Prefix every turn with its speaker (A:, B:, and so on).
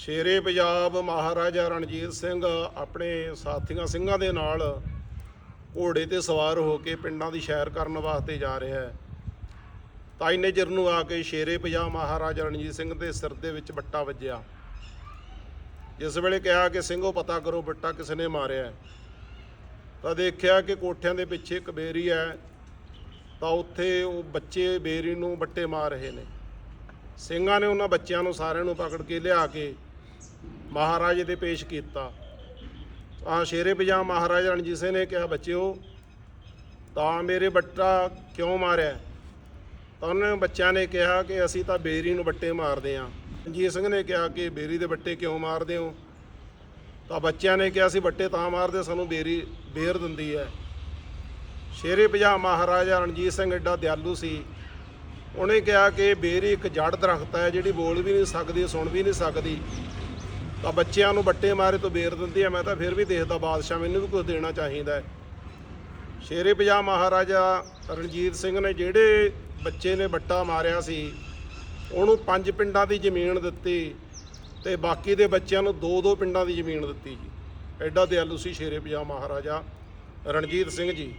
A: ਸ਼ੇਰੇ ਪੰਜਾਬ ਮਹਾਰਾਜਾ ਰਣਜੀਤ ਸਿੰਘ ਆਪਣੇ ਸਾਥੀਆਂ ਸਿੰਘਾਂ ਦੇ ਨਾਲ ਘੋੜੇ ਤੇ ਸਵਾਰ ਹੋ ਕੇ ਪਿੰਡਾਂ ਦੀ ਸੈਰ ਕਰਨ ਵਾਸਤੇ ਜਾ ਰਿਹਾ ਹੈ। ਤਾਂ ਇੰਨੇ ਚਿਰ ਨੂੰ ਆ ਕੇ ਸ਼ੇਰੇ ਪੰਜਾਬ ਮਹਾਰਾਜਾ ਰਣਜੀਤ ਸਿੰਘ ਦੇ ਸਿਰ ਦੇ ਵਿੱਚ ਬੱਟਾ ਵੱਜਿਆ। ਜਿਸ ਵੇਲੇ ਕਿਹਾ ਕਿ, ਸਿੰਘੋ, ਪਤਾ ਕਰੋ, ਬੱਟਾ ਕਿਸ ਨੇ ਮਾਰਿਆ ਤਾਂ ਦੇਖਿਆ ਕਿ ਕੋਠਿਆਂ ਦੇ ਪਿੱਛੇ ਇੱਕ ਬੇਰੀ ਹੈ। ਤਾਂ ਉੱਥੇ ਉਹ ਬੱਚੇ ਬੇਰੀ ਨੂੰ ਬੱਟੇ ਮਾਰ ਰਹੇ ਨੇ। ਸਿੰਘਾਂ ਨੇ ਉਹਨਾਂ ਬੱਚਿਆਂ ਨੂੰ ਸਾਰਿਆਂ ਨੂੰ ਪਕੜ ਕੇ ਲਿਆ ਕੇ ਮਹਾਰਾਜੇ ਦੇ ਪੇਸ਼ ਕੀਤਾ। ਆ ਸ਼ੇਰੇ ਪੰਜਾਬ ਮਹਾਰਾਜਾ ਰਣਜੀਤ ਸਿੰਘ ਨੇ ਕਿਹਾ, ਬੱਚਿਓ, ਤਾਂ ਮੇਰੇ ਬੱਟਾ ਕਿਉਂ ਮਾਰਿਆ? ਤਾਂ ਉਹਨਾਂ ਬੱਚਿਆਂ ਨੇ ਕਿਹਾ ਕਿ ਅਸੀਂ ਤਾਂ ਬੇਰੀ ਨੂੰ ਬੱਟੇ ਮਾਰਦੇ ਆਂ ਰਣਜੀਤ ਸਿੰਘ ਨੇ ਕਿਹਾ ਕਿ ਬੇਰੀ ਦੇ ਬੱਟੇ ਕਿਉਂ ਮਾਰਦੇ ਹੋ? ਤਾਂ ਬੱਚਿਆਂ ਨੇ ਕਿਹਾ, ਅਸੀਂ ਬੱਟੇ ਤਾਂ ਮਾਰਦੇ, ਸਾਨੂੰ ਬੇਰੀ ਬੇਰ ਦਿੰਦੀ ਹੈ। ਸ਼ੇਰੇ ਪੰਜਾਬ ਮਹਾਰਾਜਾ ਰਣਜੀਤ ਸਿੰਘ ਐਡਾ ਦਿਆਲੂ ਸੀ। ਉਹਨੇ ਕਿਹਾ ਕਿ ਬੇਰੀ ਇੱਕ ਜੜ ਦਰਖਤ ਹੈ, ਜਿਹੜੀ ਬੋਲ ਵੀ ਨਹੀਂ ਸਕਦੀ, ਸੁਣ ਵੀ ਨਹੀਂ ਸਕਦੀ। ਤਾਂ ਬੱਚਿਆਂ ਨੂੰ ਬੱਟੇ ਮਾਰੇ ਤੋਂ ਬੇਰ ਦਿੰਦੀ ਹੈ ਮੈਂ ਤਾਂ ਫਿਰ ਵੀ ਦੇਖਦਾ ਬਾਦਸ਼ਾਹ ਮੈਨੂੰ ਵੀ ਕੁਝ ਦੇਣਾ ਚਾਹੀਦਾ ਹੈ। ਸ਼ੇਰੇ ਪੰਜਾਬ ਮਹਾਰਾਜਾ ਰਣਜੀਤ ਸਿੰਘ ਨੇ ਜਿਹੜੇ ਬੱਚੇ ਨੇ ਬੱਟਾ ਮਾਰਿਆ ਸੀ, ਉਹਨੂੰ ਪੰਜ ਪਿੰਡਾਂ ਦੀ ਜ਼ਮੀਨ ਦਿੱਤੀ ਤੇ ਬਾਕੀ ਦੇ ਬੱਚਿਆਂ ਨੂੰ ਦੋ ਦੋ ਪਿੰਡਾਂ ਦੀ ਜ਼ਮੀਨ ਦਿੱਤੀ ਜੀ। ਐਡਾ ਦਿਆਲੂ ਸੀ ਸ਼ੇਰੇ ਪੰਜਾਬ ਮਹਾਰਾਜਾ ਰਣਜੀਤ ਸਿੰਘ ਜੀ।